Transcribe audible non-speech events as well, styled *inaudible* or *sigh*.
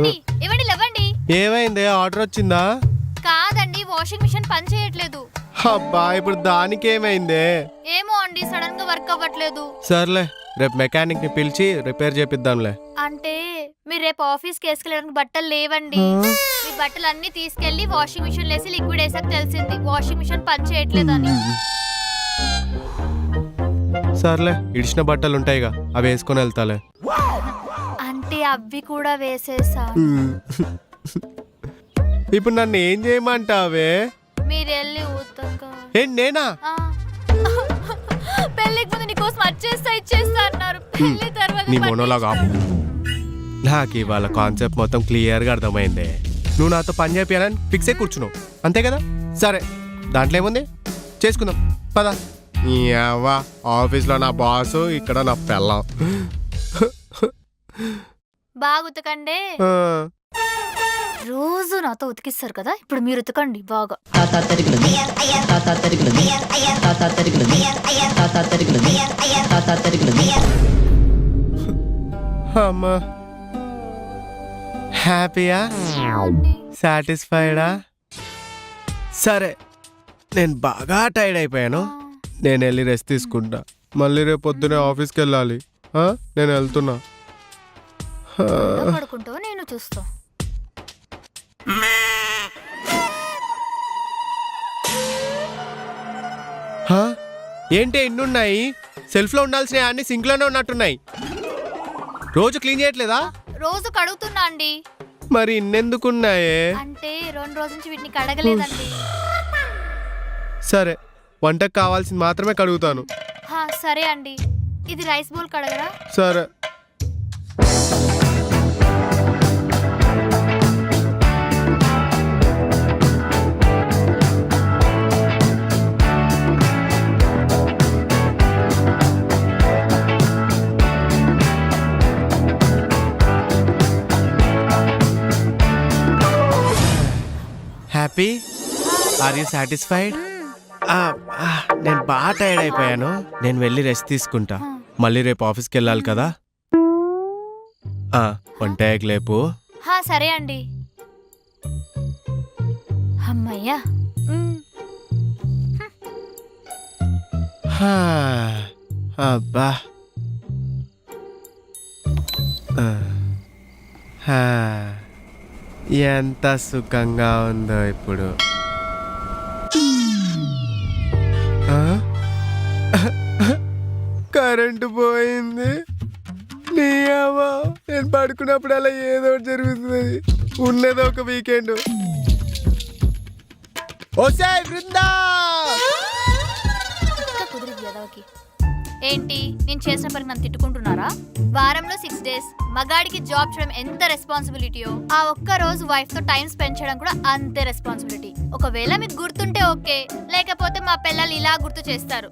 ఏమండి ఇవ్వండి లేవండి. ఏమైంది? ఆర్డర్ వచ్చిందా? కాదండి వాషింగ్ మిషన్ పని చేయట్లేదు. అబ్బా ఇప్పుడు దానికి ఏమైందే? ఏమో అండి సడన్గా వర్క్ అవ్వట్లేదు. సర్లే రేపు మెకానిక్ని పిలిచి రిపేర్ చేపిద్దాంలే. అంటే మీరు రేపు ఆఫీస్కి వేసుకెళ్ళడానికి బట్టలు లేవండి. మీ బట్టలు అన్ని తీసుకెళ్ళి వాషింగ్ మిషన్ లేసి లిక్విడ్ వేసాక తెలిసింది వాషింగ్ మిషన్ పని చేయట్లేదు అని సర్లే ఇడిచిన బట్టలు ఉంటాయిగా అవి వేసుకొని వెళ్తాలే. అంటే అవి కూడా వేసేసా. *laughs* ఇప్పుడు నన్ను ఏం చేయమంటావే? మీరు వెళ్ళి ఉతక ఏం నేనా. *laughs* పెళ్ళికి ముందు నీకోసం వచ్చేస్తా ఇచ్చేస్తా అన్నారు. పెళ్ళి తర్వాత నీ మొనోలాగా ఆపు. నాకు ఇవాళ కాన్సెప్ట్ మొత్తం క్లియర్గా అర్థమైంది. నువ్వు నాతో పని చేయాలని ఫిక్స్ అయి కూర్చున్నావు. అంతే కదా? సరే దాంట్లో ఏముంది? చేసుకుందాం. పద. ఆఫీస్లో నా బాసు ఇక్కడ నా పెళ్ళం. బాగా ఉతకండి రోజు నాతో ఉతికిస్తారు కదా ఇప్పుడు మీరు ఉతకండి బాగా. అమ్మా. హ్యాపీయా? సాటిస్ఫైడా? సరే నేను బాగా టైర్డ్ అయిపోయాను. నేను వెళ్ళి రెస్ట్ తీసుకుంటా. మళ్ళీ రేపు పొద్దునే ఆఫీస్కి వెళ్ళాలి? నేను వెళ్తున్నా. పడుకుంటావో నేను చూస్తా? ఏంటి ఎన్ని ఉన్నాయి సెల్ఫ్లో ఉండాల్సిన అన్ని సింక్లోనే ఉన్నట్టున్నాయి. రోజు క్లీన్ చేయట్లేదా? రోజు కడుగుతున్నా అండి. మరి ఇన్నెందుకున్నాయే? అంటే రెండు రోజుల నుంచి వీటిని కడగలేదండి. సరే వంటకు కావాల్సింది మాత్రమే కడుగుతాను. సరే అండి. ఇది రైస్ బౌల్ కడగరా? సరే. హ్యాపీ ఆర్ యూ సాటిస్ఫైడ్ నేను బాగా టైర్డ్ అయిపోయాను. నేను వెళ్ళి రెస్ట్ తీసుకుంటా. మళ్ళీ రేపు ఆఫీస్కి వెళ్ళాలి కదా? ఆ, వంట లేపు. హా సరే అండి. అమ్మయ్యా. అబ్బా. హా, ఎంత సుఖంగా ఉందో ఇప్పుడు. కరెంటు పోయింది. నీ నేను పడుకున్నప్పుడు అలా ఏదో ఒకటి జరుగుతుంది ఉన్నది ఒక వీకెండ్ ఓసాయ్ బృందా కుదిరి ఏంటి? నేను చేసిన పని నన్ను తిట్టుకుంటున్నారా? వారంలో సిక్స్ డేస్ మగాడికి జాబ్ చేయడం ఎంత రెస్పాన్సిబిలిటీయో ఆ ఒక్క రోజు వైఫ్తో టైం స్పెండ్ చేయడం కూడా అంతే రెస్పాన్సిబిలిటీ ఒకవేళ మీకు గుర్తుంటే ఓకే. లేకపోతే మా పిల్లలు ఇలా గుర్తు చేస్తారు.